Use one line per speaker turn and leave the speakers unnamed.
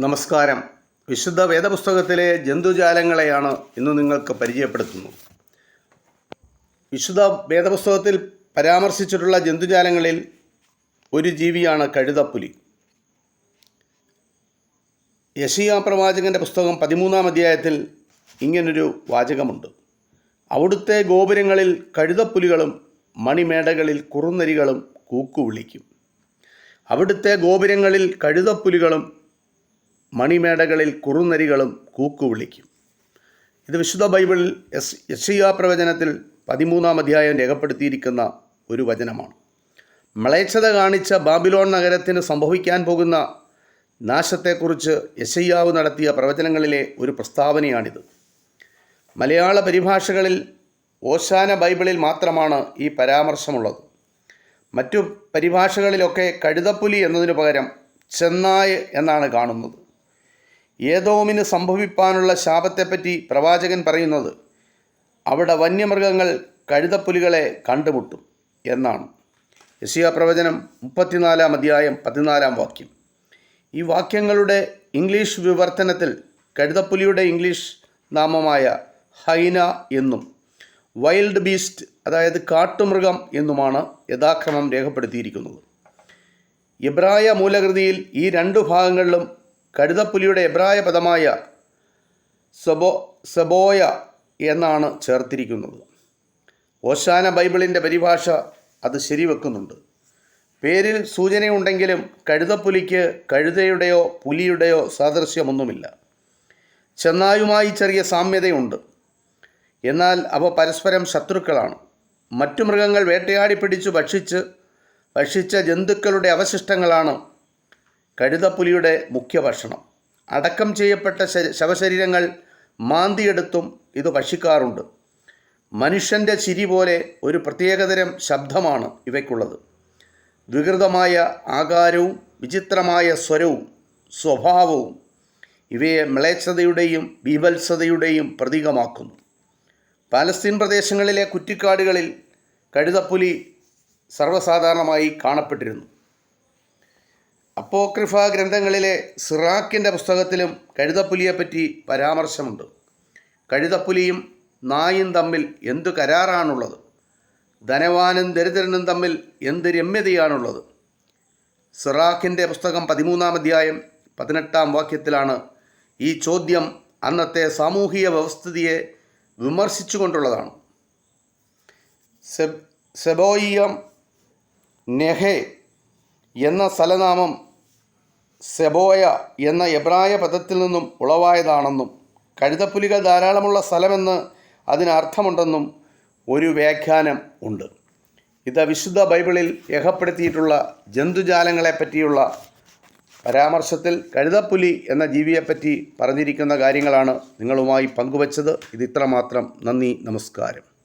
നമസ്കാരം. വിശുദ്ധ വേദപുസ്തകത്തിലെ ജന്തുജാലങ്ങളെയാണ് ഇന്ന് നിങ്ങൾക്ക് പരിചയപ്പെടുത്തുന്നത്. വിശുദ്ധ വേദപുസ്തകത്തിൽ പരാമർശിച്ചിട്ടുള്ള ജന്തുജാലങ്ങളിൽ ഒരു ജീവിയാണ് കഴുതപ്പുലി. യശിയാ പ്രവാചകന്റെ പുസ്തകം പതിമൂന്നാം അധ്യായത്തിൽ ഇങ്ങനൊരു വാചകമുണ്ട്. അവിടുത്തെ ഗോപുരങ്ങളിൽ കഴുതപ്പുലികളും മണിമേടകളിൽ കുറുനരികളും കൂക്കു വിളിക്കും അവിടുത്തെ ഗോപുരങ്ങളിൽ കഴുതപ്പുലികളും മണിമേടകളിൽ കുറുനരികളും കൂക്കുവിളിക്കും. ഇത് വിശുദ്ധ ബൈബിളിൽ എസ് യശയ്യ പ്രവചനത്തിൽ പതിമൂന്നാം അധ്യായം രേഖപ്പെടുത്തിയിരിക്കുന്ന ഒരു വചനമാണ്. മ്ലേച്ഛത കാണിച്ച ബാബിലോൺ നഗരത്തിന് സംഭവിക്കാൻ പോകുന്ന നാശത്തെക്കുറിച്ച് യശയ്യാവ് നടത്തിയ പ്രവചനങ്ങളിലെ ഒരു പ്രസ്താവനയാണിത്. മലയാള പരിഭാഷകളിൽ ഓശാന ബൈബിളിൽ മാത്രമാണ് ഈ പരാമർശമുള്ളത്. മറ്റു പരിഭാഷകളിലൊക്കെ കഴുതപ്പുലി എന്നതിനു പകരം ചെന്നായ് എന്നാണ് കാണുന്നത്. ഏതോമിന് സംഭവിപ്പാനുള്ള ശാപത്തെപ്പറ്റി പ്രവാചകൻ പറയുന്നത് അവിടെ വന്യമൃഗങ്ങൾ കഴുതപ്പുലികളെ കണ്ടുമുട്ടും എന്നാണ്. യശിയ പ്രവചനം മുപ്പത്തിനാലാം അധ്യായം പതിനാലാം വാക്യം. ഈ വാക്യങ്ങളുടെ ഇംഗ്ലീഷ് വിവർത്തനത്തിൽ കഴുതപ്പുലിയുടെ ഇംഗ്ലീഷ് നാമമായ ഹൈന എന്നും വൈൽഡ് ബീസ്റ്റ് അതായത് കാട്ടുമൃഗം എന്നുമാണ് യഥാക്രമം രേഖപ്പെടുത്തിയിരിക്കുന്നത്. ഇബ്രായ മൂലകൃതിയിൽ ഈ രണ്ടു ഭാഗങ്ങളിലും കഴുതപ്പുലിയുടെ എബ്രായ പദമായ സെബോ സെബോയ എന്നാണ് ചേർത്തിരിക്കുന്നത്. ഓശാന ബൈബിളിന്റെ പരിഭാഷ അത് ശരിവെക്കുന്നുണ്ട്. പേരിൽ സൂചനയുണ്ടെങ്കിലും കഴുതപ്പുലിക്ക് കഴുതയുടെയോ പുലിയുടെയോ സാദൃശ്യമൊന്നുമില്ല. ചെന്നായുമായി ചെറിയ സാമ്യതയുണ്ട്. എന്നാൽ അവ പരസ്പരം ശത്രുക്കളാണ്. മറ്റു മൃഗങ്ങൾ വേട്ടയാടി പിടിച്ചു ഭക്ഷിച്ച് ഭക്ഷിച്ച ജന്തുക്കളുടെ അവശിഷ്ടങ്ങളാണ് കഴുതപ്പുലിയുടെ മുഖ്യ ഭക്ഷണം അടക്കം ചെയ്യപ്പെട്ട ശവശരീരങ്ങൾ മാന്തിയെടുത്തും ഇത് ഭക്ഷിക്കാറുണ്ട്. മനുഷ്യന്റെ ചിരി പോലെ ഒരു പ്രത്യേകതരം ശബ്ദമാണ് ഇവയ്ക്കുള്ളത്. വികൃതമായ ആകാരവും വിചിത്രമായ സ്വരവും സ്വഭാവവും ഇവയെ മ്ലേച്ഛതയുടെയും ബീഭത്സതയുടെയും പ്രതീകമാക്കുന്നു. പാലസ്തീൻ പ്രദേശങ്ങളിലെ കുറ്റിക്കാടുകളിൽ കഴുതപ്പുലി സർവസാധാരണമായി കാണപ്പെട്ടിരുന്നു. അപ്പോക്രിഫ ഗ്രന്ഥങ്ങളിലെ സിറാക്കിന്റെ പുസ്തകത്തിലും കഴുതപ്പുലിയെപ്പറ്റി പരാമർശമുണ്ട്. കഴുതപ്പുലിയും നായും തമ്മിൽ എന്തു കരാറാണുള്ളത്? ധനവാനും ദരിദ്രനും തമ്മിൽ എന്ത് രമ്യതയാണുള്ളത്? സിറാഖിന്റെ പുസ്തകം പതിമൂന്നാം അധ്യായം പതിനെട്ടാം വാക്യത്തിലാണ് ഈ ചോദ്യം അന്നത്തെ സാമൂഹിക വ്യവസ്ഥിതിയെ വിമർശിച്ചുകൊണ്ടുള്ളതാണ്. സെബ് സെബോയിയം നെഹെ എന്ന സ്ഥലനാമം സെബോയ എന്ന എബ്രായ പദത്തിൽ നിന്നും ഉളവായതാണെന്നും കഴുതപ്പുലികൾ ധാരാളമുള്ള സ്ഥലമെന്ന് അതിനർത്ഥമുണ്ടെന്നും ഒരു വ്യാഖ്യാനം ഉണ്ട്. ഇത് വിശുദ്ധ ബൈബിളിൽ രേഖപ്പെടുത്തിയിട്ടുള്ള ജന്തുജാലങ്ങളെ പറ്റിയുള്ള പരാമർശത്തിൽ കഴുതപ്പുലി എന്ന ജീവിയെപ്പറ്റി പറഞ്ഞിരിക്കുന്ന കാര്യങ്ങളാണ് നിങ്ങളുമായി പങ്കുവച്ചത്. ഇത് ഇത്രമാത്രം. നന്ദി നമസ്കാരം.